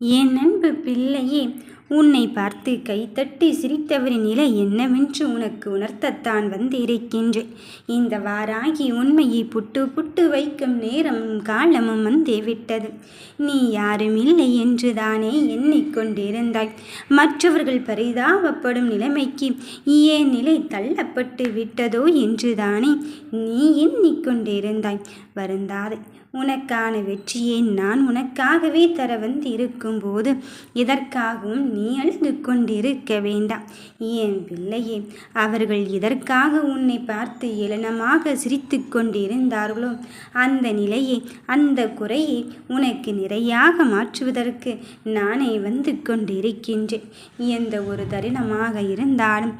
என் அன்பு பிள்ளையே உன்னை பார்த்து கைத்தட்டி சிரித்தவரின் நிலை என்னவென்று உனக்கு உணர்த்தத்தான் வந்திருக்கின்றேன். இந்த வாராகி உண்மையை புட்டு புட்டு வைக்கும் நேரமும் காலமும் வந்தே விட்டது. நீ யாரும் இல்லை என்று தானே எண்ணிக்கொண்டிருந்தாய் மற்றவர்கள் பரிதாபப்படும் நிலைமைக்கு ஏன் நிலை தள்ளப்பட்டு விட்டதோ என்று தானே நீ எண்ணிக்கொண்டிருந்தாய் வருந்தாதே உனக்கான வெற்றியை நான் உனக்காகவே தர வந்து இருக்கும்போது இதற்காகவும் நீ அழுது கொண்டிருக்க வேண்டாம். ஏன் பிள்ளையே அவர்கள் இதற்காக உன்னை பார்த்து ஏளனமாக சிரித்து கொண்டிருந்தார்களோ? அந்த நிலையை அந்த குறையை உனக்கு நிறையாக மாற்றுவதற்கு நானே வந்து கொண்டிருக்கின்றேன். எந்த ஒரு தருணமாக இருந்தாலும்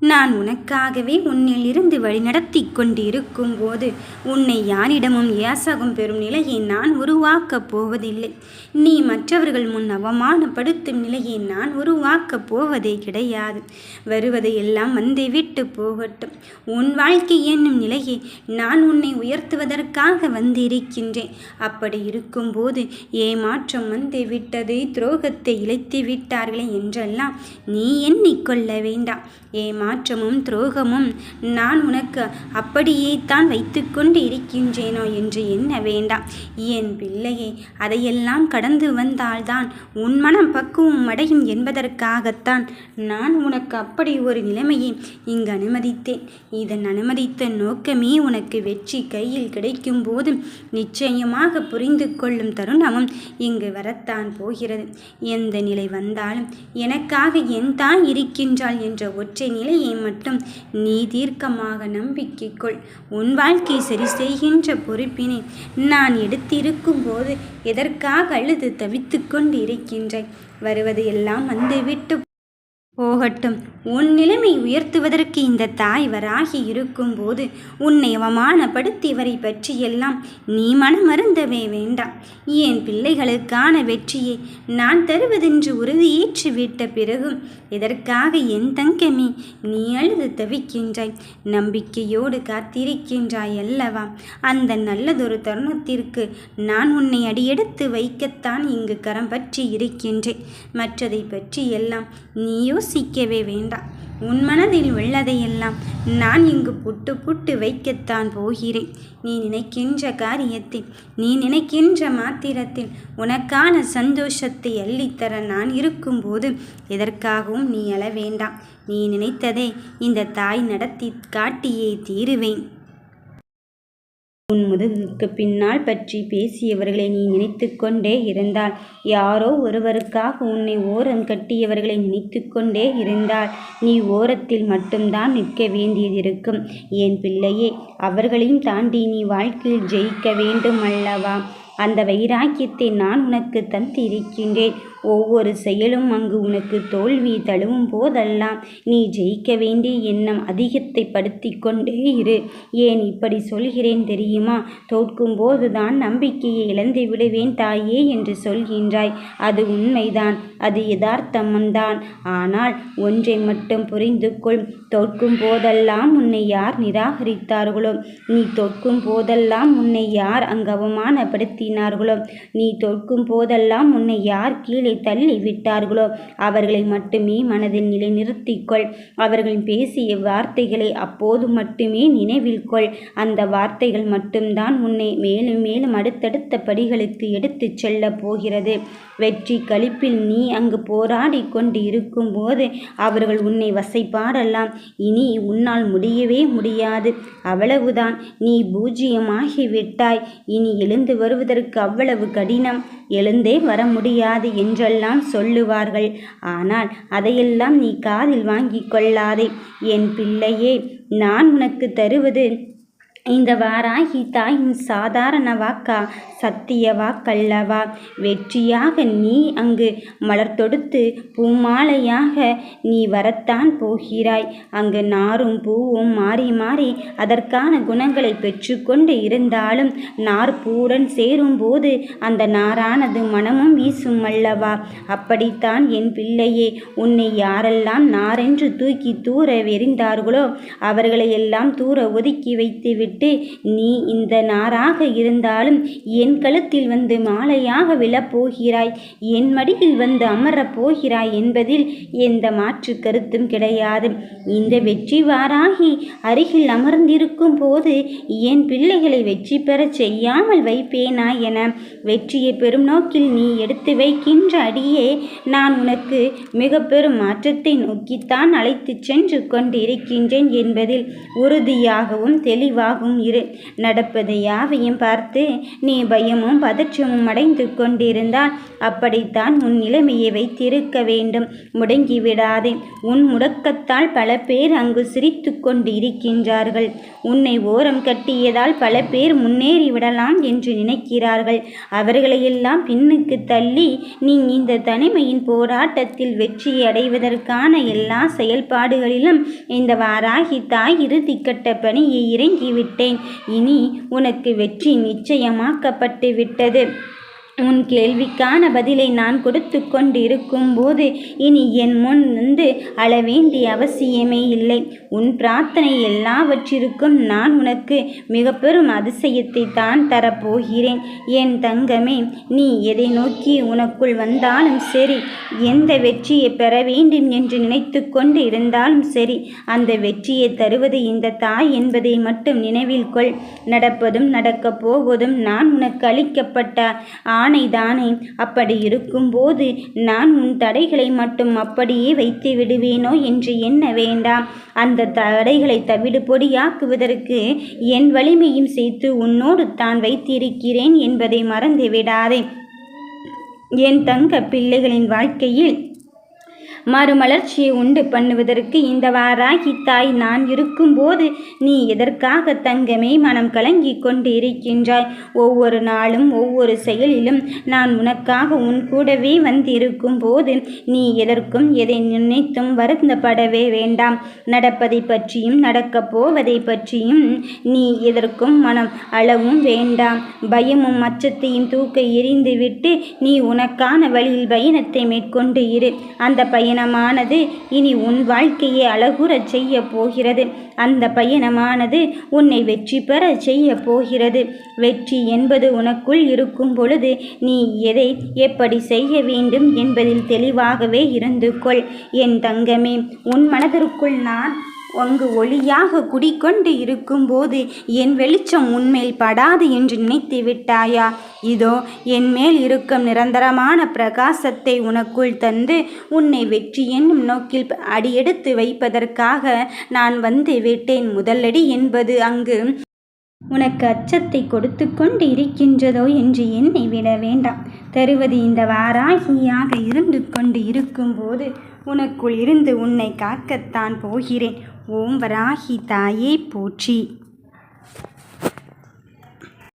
நான் உனக்காகவே உன்னில் இருந்து வழிநடத்தி கொண்டிருக்கும் போது உன்னை யாரிடமும் ஏசகம் பெறும் நிலையை நான் உருவாக்கப் போவதில்லை. நீ மற்றவர்கள் முன் அவமானப்படுத்தும் நிலையை நான் உருவாக்கப் போவதே கிடையாது. வருவதை எல்லாம் வந்து விட்டு போகட்டும். உன் வாழ்க்கை என்னும் நிலையை நான் உன்னை உயர்த்துவதற்காக வந்திருக்கின்றேன். அப்படி இருக்கும்போது ஏமாற்றம் வந்து விட்டது துரோகத்தை இழைத்து விட்டார்களே என்றெல்லாம் நீ எண்ணிக்கொள்ள வேண்டாம். ஏமா மாற்றமும் துரோகமும் நான் உனக்கு அப்படியே தான் வைத்துக்கொண்டு இருக்கின்றேனோ என்று எண்ண வேண்டாம்? என் பிள்ளையே அதையெல்லாம் கடந்து வந்தால்தான் உன் மனம் பக்குவம் அடையும் என்பதற்காகத்தான் நான் உனக்கு அப்படி ஒரு நிலைமையை இங்கு அனுமதித்தேன். இதன் அனுமதித்த நோக்கமே உனக்கு வெற்றி கையில் கிடைக்கும் போது நிச்சயமாக புரிந்து கொள்ளும் தருணமும் இங்கு வரத்தான் போகிறது. எந்த நிலை வந்தாலும் எனக்காக என் தான் இருக்கின்றாள் என்ற ஒற்றை நிலை மட்டும் நீ தீர்க்கமாக நம்பிக்கை கொள் உன் வாழ்க்கை சரி செய்கின்ற பொறுப்பினை நான் எடுத்திருக்கும் போது எதற்காக அழுது தவித்து கொண்டு இருக்கின்றாய் வருவது எல்லாம் வந்துவிட்டு போகட்டும். உன் நிலைமை உயர்த்துவதற்கு இந்த தாய் வராகி இருக்கும்போது உன்னை அவமானப்படுத்தியவரை பற்றியெல்லாம் நீ மனமருந்தவே வேண்டாம். என் பிள்ளைகளுக்கான வெற்றியை நான் தருவதென்று உறுதியேற்று விட்ட பிறகும் இதற்காக என் தங்கமே நீ அழுது தவிக்கின்றாய்? நம்பிக்கையோடு காத்திருக்கின்றாய் அல்லவா? அந்த நல்லதொரு தருணத்திற்கு நான் உன்னை அடியெடுத்து வைக்கத்தான் இங்கு கரம் பற்றி இருக்கின்றேன். மற்றதை பற்றி எல்லாம் நீயோ யோசிக்கவே வேண்டாம். உன் மனதில் உள்ளதையெல்லாம் நான் இங்கு புட்டு புட்டு வைக்கத்தான் போகிறேன். நீ நினைக்கின்ற காரியத்தில் நீ நினைக்கின்ற மாத்திரத்தில் உனக்கான சந்தோஷத்தை அள்ளித்தர நான் இருக்கும்போது எதற்காகவும் நீ அள வேண்டாம். நீ நினைத்ததை இந்த தாய் நடத்தி காட்டியே தீருவேன். உன் முதுகுக்கு பின்னால் பற்றி பேசியவர்களை நீ நினைத்து கொண்டே இருந்தால் யாரோ ஒருவருக்காக உன்னை ஓரம் கட்டியவர்களை நினைத்து கொண்டே இருந்தால் நீ ஓரத்தில் மட்டும்தான் நிற்க வேண்டியதிருக்கும். என் பிள்ளையே அவர்களையும் தாண்டி நீ வாழ்க்கையில் ஜெயிக்க வேண்டும் அல்லவா? அந்த வைராக்கியத்தை நான் உனக்கு தந்திருக்கின்றேன். ஒவ்வொரு செயலும் அங்கு உனக்கு தோல்வி தழுவும் போதெல்லாம் நீ ஜெயிக்க வேண்டிய எண்ணம் அதிகத்தை படுத்தி கொண்டே இரு. ஏன் இப்படி சொல்கிறேன் தெரியுமா? தோற்கும் போதுதான் நம்பிக்கையை இழந்து விடுவேன் தாயே என்று சொல்கின்றாய். அது உண்மைதான் அது யதார்த்தம்தான் ஆனால் ஒன்றை மட்டும் புரிந்து கொள் தோற்கும் போதெல்லாம் உன்னை யார் நிராகரித்தார்களோ? நீ தோற்கும் போதெல்லாம் உன்னை யார் அங்கு அவமானப்படுத்தினார்களோ நீ தோற்கும் போதெல்லாம் உன்னை யார் கீழே தள்ளி விட்டார்களோ அவர்களை மட்டுமே மனதில் நிலைநிறுத்திக்கொள். அவர்கள் பேசிய வார்த்தைகளை அப்போது மட்டுமே நினைவில் கொள். அந்த வார்த்தைகள் மட்டும்தான் உன்னை மேலும் மேலும் அடுத்தடுத்த படிகளுக்கு எடுத்துச் செல்ல போகிறது. வெற்றி கழிப்பில் நீ அங்கு போராடி கொண்டு இருக்கும்போது அவர்கள் உன்னை வசைப்பாடலாம். இனி உன்னால் முடியவே முடியாது. அவ்வளவுதான். நீ பூஜ்ஜியமாகி விட்டாய். இனி எழுந்து வருவதற்கு அவ்வளவு கடினம். எழுந்தே வர முடியாது என்று என்றெல்லாம் சொல்லுவார்கள். ஆனால் அதையெல்லாம் நீ காதில் வாங்கி கொள்ளாதே. என் பிள்ளையே நான் உனக்கு தருவது இந்த வாராகி தாயின் சாதாரண வாக்கா சத்திய வாக்கல்லவா? வெற்றியாக நீ அங்கு மலர் தொடுத்து பூமாலையாக நீ வரத்தான் போகிறாய். அங்கு நாரும் பூவும் மாறி மாறி அதற்கான குணங்களை பெற்றுக்கொண்டு இருந்தாலும் நார் பூடன் சேரும்போது அந்த நாரானது மனமும் வீசும் அல்லவா? அப்படித்தான் என் பிள்ளையே உன்னை யாரெல்லாம் நாரென்று தூக்கி தூர வெறிந்தார்களோ அவர்களையெல்லாம் தூர ஒதுக்கி வைத்து விட்டு விட்டு நீ இந்த நாராக இருந்தாலும் என் கழுத்தில் வந்து மாலையாக விழப்போகிறாய் என் மடியில் வந்து அமரப் போகிறாய் என்பதில் எந்த மாற்று கருத்தும் கிடையாது. இந்த வெற்றி வாராகி அருகில் அமர்ந்திருக்கும் போது என் பிள்ளைகளை வெற்றி பெறச் செய்யாமல் வைப்பேனா என வெற்றியை பெறும் நோக்கில் நீ எடுத்து வைக்கின்ற அடியே நான் உனக்கு மிக பெரும் மாற்றத்தை நோக்கித்தான் அழைத்துச் சென்று கொண்டிருக்கின்றேன் என்பதில் உறுதியாகவும் தெளிவாகவும் இரு. நடப்பது யாவையும் பார்த்து நீ பயமும் பதற்றமும் அடைந்து கொண்டிருந்தால் அப்படித்தான் உன் நிலைமையை வைத்திருக்க வேண்டும். முடங்கிவிடாதே. உன் முடக்கத்தால் பல பேர் அங்கு சிரித்து கொண்டு இருக்கின்றார்கள் உன்னை ஓரம் கட்டியதால் பல பேர் முன்னேறிவிடலாம் என்று நினைக்கிறார்கள். அவர்களையெல்லாம் பின்னுக்கு தள்ளி நீ இந்த தனிமையின் போராட்டத்தில் வெற்றியை அடைவதற்கான எல்லா செயல்பாடுகளிலும் இந்த வாராகி தாய் இறுதிக்கட்ட பணியை இறங்கிவிட்டு விட்டேன் இனி உனக்கு வெற்றி நிச்சயமாக்கப்பட்டு விட்டது உன் கேள்விக்கான பதிலை நான் கொடுத்து கொண்டிருக்கும் இருக்கும்போது இனி என் முன் வந்து அழ வேண்டிய அவசியமே இல்லை. உன் பிரார்த்தனை எல்லாவற்றிற்கும் நான் உனக்கு மிக பெரும் அதிசயத்தை தான் தரப்போகிறேன். என் தங்கமே நீ எதை நோக்கி உனக்குள் வந்தாலும் சரி எந்த வெற்றியை பெற வேண்டும் என்று நினைத்து கொண்டு இருந்தாலும் சரி அந்த வெற்றியை தருவது இந்த தாய் என்பதை மட்டும் நினைவில் கொள். நடப்பதும் நடக்கப் போவதும் நான் உனக்கு அளிக்கப்பட்ட ஆணைதானே அப்படி இருக்கும்போது நான் உன் தடைகளை மட்டும் அப்படியே வைத்து விடுவேனோ என்று எண்ண வேண்டாம்? அந்த தடைகளை தவிடு பொடியாக்குவதற்கு என் வலிமையும் சேர்த்து உன்னோடு தான் வைத்திருக்கிறேன் என்பதை மறந்து விடாதே என் தங்க பிள்ளைகளின் வாழ்க்கையில் மறுமலர்ச்சியை உண்டு பண்ணுவதற்கு இந்த வாராகி தாய் நான் இருக்கும்போது நீ எதற்காக தங்கமே மனம் கலங்கி கொண்டு இருக்கின்றாய் ஒவ்வொரு நாளும் ஒவ்வொரு செயலிலும் நான் உனக்காக உன் கூடவே வந்திருக்கும் போது நீ எதற்கும் எதை நினைத்தும் வருந்தப்படவே வேண்டாம். நடப்பதை பற்றியும் நடக்கப் போவதை பற்றியும் நீ எதற்கும் மனம் அளவும் வேண்டாம். பயமும் அச்சத்தையும் தூக்க எறிந்துவிட்டு நீ உனக்கான வழியில் பயணத்தை மேற்கொண்டு இரு. அந்த பயணம் பயணமானது இனி உன் வாழ்க்கையை அழகுறச் செய்ய போகிறது. அந்த பயணமானது உன்னை வெற்றி பெற செய்ய போகிறது. வெற்றி என்பது உனக்குள் இருக்கும் பொழுது நீ எதை எப்படி செய்ய வேண்டும் என்பதில் தெளிவாகவே இருந்து கொள். என் தங்கமே உன் மனதிற்குள் நான் அங்கு ஒளியாக குடிக்கொண்டு இருக்கும்போது என் வெளிச்சம் உன்மேல் படாது என்று நினைத்து விட்டாயா? இதோ என் மேல் இருக்கும் நிரந்தரமான பிரகாசத்தை உனக்குள் தந்து உன்னை வெற்றி என்னும் நோக்கில் அடியெடுத்து வைப்பதற்காக நான் வந்து விட்டேன். முதலடி என்பது அங்கு உனக்கு அச்சத்தை கொடுத்து கொண்டு இருக்கின்றதோ என்று என்னை விட வேண்டாம். தருவது இந்த வாராகியாக இருந்து கொண்டு இருக்கும்போது உனக்குள் இருந்து உன்னை காக்கத்தான் போகிறேன். ஓம் வராஹி தாயே போற்றி.